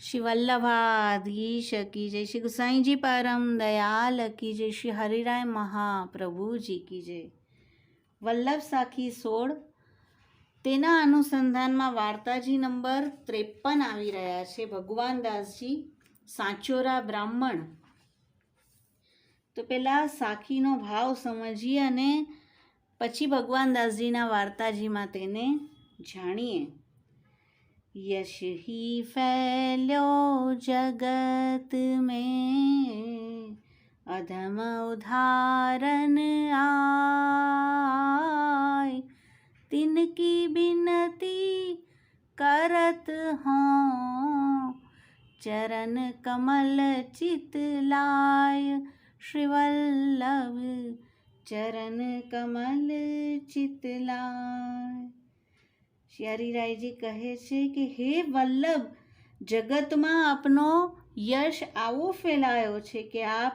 શ્રી વલ્લભાધીશ કી જય શ્રી ગુસાઈજી પરમ દયાલ કી જય શ્રી હરિરાય મહાપ્રભુજી કી જય વલ્લભ સાખી સોળ તેના અનુસંધાનમાં વાર્તાજી નંબર ત્રેપન આવી રહ્યા છે, ભગવાન દાસજી, સાચોરા બ્રાહ્મણ. તો પેલા સાખીનો ભાવ સમજીએ અને પછી ભગવાન દાસજીના વાર્તાજીમાં તેને જાણીએ. यश ही फैल्यो जगत में अधम उदाहरण आय तिनकी बिनती करत हों चरण कमल चित लाय श्रीवल्लभ चरण कमल चित लाय શ્યારીરાયજી કહે છે કે, હે વલ્લભ, જગતમાં આપનો યશ આવો ફેલાયો છે કે આપ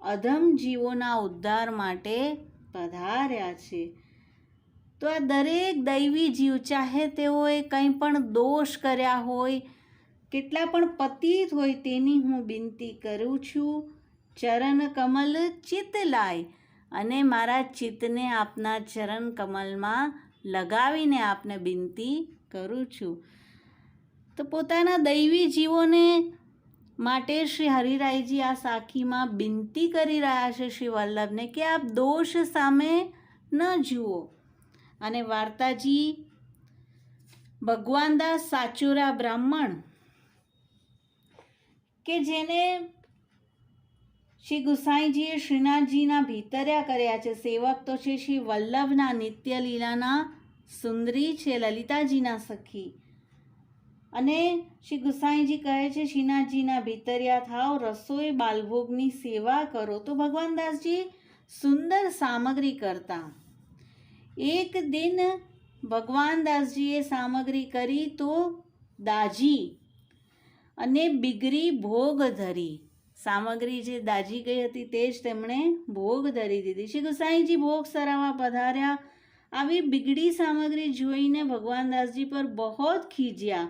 અધમ જીવોના ઉદ્ધાર માટે પધાર્યા છે. તો આ દરેક દૈવી જીવ, ચાહે તેઓએ કંઈ પણ દોષ કર્યા હોય, કેટલા પણ પતિત હોય તેની હું વિનંતી કરું છું, ચરણ કમલ ચિત્ત લાય અને મારા ચિત્તને આપના ચરણ કમલમાં લગાવીને આપને બિનતી કરું છું. તો પોતાના દૈવી જીવોને માટે શ્રી હરિરાયજી આ સાખીમાં બિનતી કરી રહ્યા છે શ્રી વલ્લભને કે આપ દોષ સામે ન જુઓ. અને વાર્તાજી ભગવાનદાસ સાચુરા બ્રાહ્મણ કે જેને શ્રી ગુસાઈજીએ શ્રીનાથજીના ભીતર્યા કર્યા છે સેવક તો છે શ્રી વલ્લભના નિત્ય લીલાના સુંદરી છે લલિતાજીના સખી. અને શ્રી ગુસાઈજી કહે છે, શ્રીનાથજીના ભીતર્યા થાવ, રસોઈ બાલભોગની સેવા કરો. તો ભગવાનદાસજી સુંદર સામગ્રી કરતા. એક દિન ભગવાનદાસજીએ સામગ્રી કરી તો દાજી અને બિગરી ભોગ ધરી. સામગ્રી જે દાજી ગઈ હતી તે જ તેમણે ભોગ ધરી દીધી. શ્રી ગુસાઈજી ભોગ સરાવા પધાર્યા. આવી બિગડી સામગ્રી જોઈને ભગવાનદાસજી પર બહુ ખીજ્યા,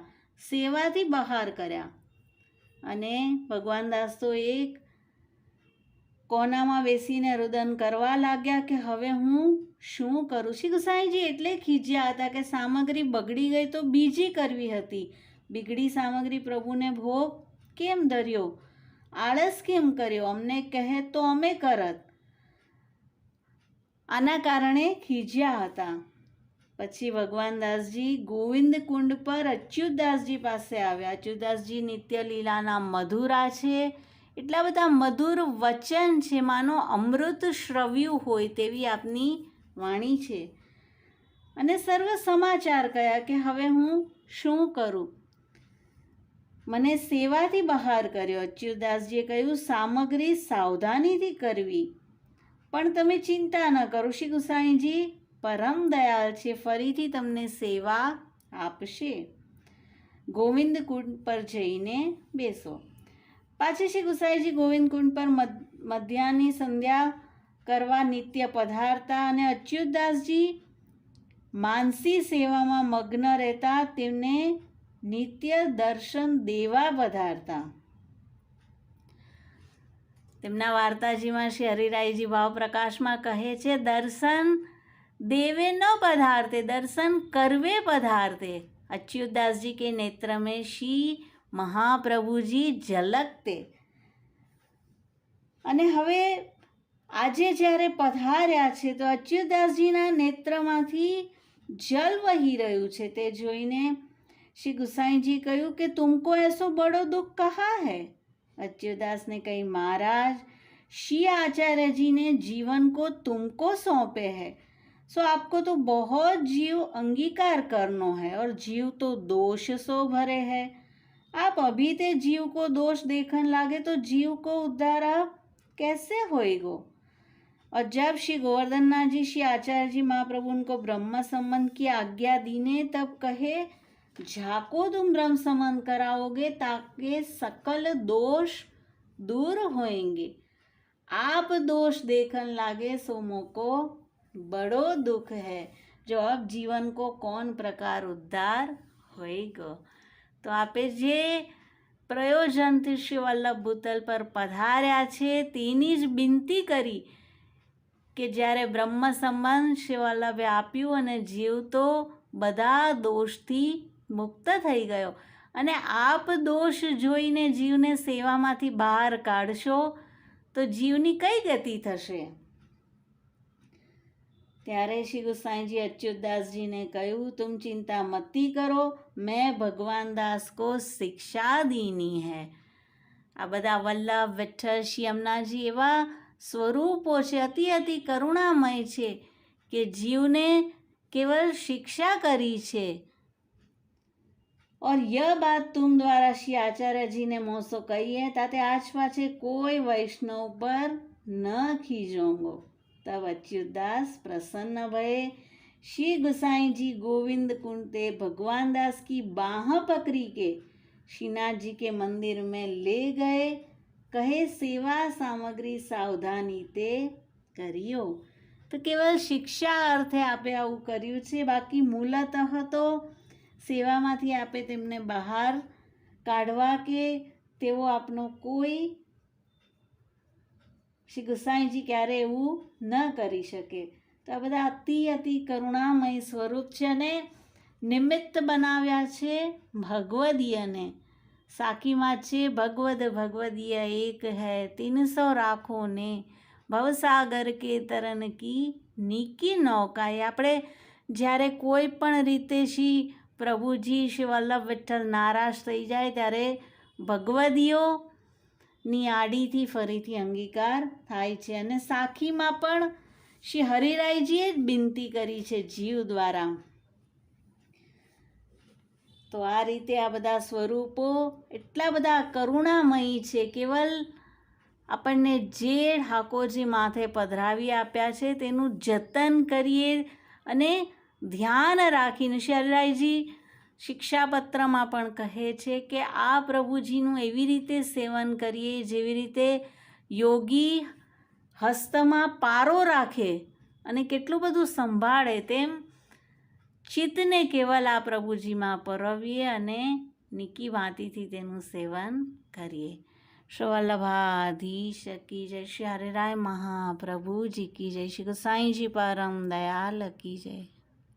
સેવાથી બહાર કર્યા. અને ભગવાનદાસ તો એક કોનામાં બેસીને રુદન કરવા લાગ્યા કે હવે હું શું કરું? શ્રી ગુસાઈજી એટલે ખીજ્યા હતા કે સામગ્રી બગડી ગઈ તો બીજી કરવી હતી. બિગડી સામગ્રી પ્રભુને ભોગ કેમ ધર્યો? આળસ કેમ કર્યો? અમને કહે તો અમે કરત. આના કારણે ખીજ્યા હતા. પછી ભગવાનદાસજી ગોવિંદ કુંડ પર અચ્યુતદાસજી પાસે આવ્યા. અચ્યુતદાસજી નિત્યલીલાના મધુરા છે. એટલા બધા મધુર વચન છે. માનો અમૃત શ્રવ્યું હોય તેવી આપની વાણી છે. અને સર્વ સમાચાર કયા કે હવે હું શું કરું? મને સેવાથી બહાર કર્યો. અચ્યુતદાસજીએ કહ્યું, સામગ્રી સાવધાનીથી કરવી. પણ તમે ચિંતા ન કરો, શ્રી ગુસાઈજી. પરમ દયાલ છે, ફરીથી તમને સેવા આપશે. ગોવિંદ કુંડ પર જઈને બેસો. પાછી શ્રી ગુસાઈજી ગોવિંદ કુંડ પર મધ્યાહની સંધ્યા કરવા નિત્ય પધારતા અને અચ્યુતદાસજી માનસી સેવામાં મગ્ન રહેતા તેમને નિત્ય દર્શન દેવા પધારતા તેમના વાર્તાજીમાં શ્રી હરિરાયજી ભાવ પ્રકાશમાં કહે છે, દર્શન દેવે ન પધારતે, દર્શન કરવે પધારતે. અચ્યુતદાસજી કે નેત્ર મેં શ્રી મહાપ્રભુજી ઝલકતે. અને હવે આજે જ્યારે પધાર્યા છે, તો અચ્યુતદાસજીના નેત્રમાંથી જલ વહી રહ્યું છે. તે જોઈને श्री गोसाई जी कहू कि तुमको ऐसो बड़ो दुख कहा है? अच्युदास ने कही, महाराज, श्री आचार्य जी ने जीवन को तुमको सौंपे है, सो आपको तो बहुत जीव अंगीकार करनो है और जीव तो दोष सो भरे है। आप अभी ते जीव को दोष देखन लागे तो जीव को उद्धार आप कैसे होएगो और जब श्री गोवर्धन नाथ जी, श्री आचार्य जी महाप्रभु उनको ब्रह्म संबंध की आज्ञा दीने तब कहे झाको तुम ब्रह्म संबंध कराओगे ताकि सकल दोष दूर होएंगे आप दोष देखने लागे सोमो को बड़ो दुख है जो अब जीवन को कौन प्रकार उद्धार होएगा તો આપે જે પ્રયોજનથી શ્રી વલ્લભ ભૂતલ પર પધાર્યા છે તેની જ બિનતી કરી કે જ્યારે બ્રહ્મ સંબંધ શ્રી વલ્લભે આપ્યું અને જીવ તો બધા દોષથી મુક્ત થઈ ગયો. અને આપ દોષ જોઈને જીવને સેવામાંથી બહાર કાઢશો, તો જીવની કઈ ગતિ થશે? ત્યારે શ્રી ગુસાઈજી અચ્યુતદાસજીને કહ્યું, તુમ ચિંતા મતી કરો, મેં ભગવાન દાસ કો શિક્ષા દીની હૈ. આ બધા વલ્લભ, વિઠ્ઠલ, શ્રી અમનાજી એવા સ્વરૂપો છે, અતિ અતિ કરુણામય છે કે જીવને કેવલ શિક્ષા કરી છે और यह बात तुम द्वारा श्री आचार्य जी ने मोसो कही है ताते आज पाछे कोई वैष्णव पर न खींचोंगो तब अच्युतदास प्रसन्न भये श्री गुसाई जी गोविंद कुंते भगवान दास की बाह पकड़ी के श्रीनाथ जी के मंदिर में ले गए कहे सेवा सामग्री સાવધાની તે કર્યો તો કેવલ શિક્ષા અર્થે આપે આવું કર્યું છે બાકી મૂલતઃ તો સેવામાંથી આપે તેમને બહાર કાઢવા કે તેઓ આપનો કોઈ શ્રી ગુસાઈજી ક્યારે એવું ન કરી શકે. તો આ બધા અતિ અતિ કરુણામય સ્વરૂપ છે અને નિમિત્ત બનાવ્યા છે ભગવદીયને. સાકીમાં છે, ભગવદ, ભગવદીય, એક હૈ તીનસો રાખો ને ભવસાગર કે તરન કી નીકી નૌકા એ આપણે જ્યારે કોઈ પણ રીતે શ્રી પ્રભુજી શ્રી વલ્લભ વિઠ્ઠલ નારાજ થઈ જાય ત્યારે ભગવદીઓની આડીથી ફરીથી અંગીકાર થાય છે અને સાખીમાં પણ શ્રી હરિરાયજીએ જ બિનતી કરી છે જીવ દ્વારા. તો આ રીતે આ બધા સ્વરૂપો એટલા બધા કરુણામયી છે, કેવલ આપણને જે ઠાકોરજી માથે પધરાવી આપ્યા છે તેનું જતન કરીએ અને ધ્યાન રાખીને શરરાયજી શિક્ષાપત્રમાં પણ કહે છે કે આ પ્રભુજીનું એવી રીતે સેવન કરીએ, જેવી રીતે યોગી હસ્તમાં પારો રાખે અને કેટલું બધું સંભાળે તેમ ચિત્તને કેવલ આ પ્રભુજીમાં પરવીએ અને નિકી વાંતીથી તેનું સેવન કરીએ. શ્રવલ્લભાધીશ કી જય શ્રી હરિરાય મહાપ્રભુજી કી જય શ્રી ગુસાઈજી પરમ દયાલ કી જય.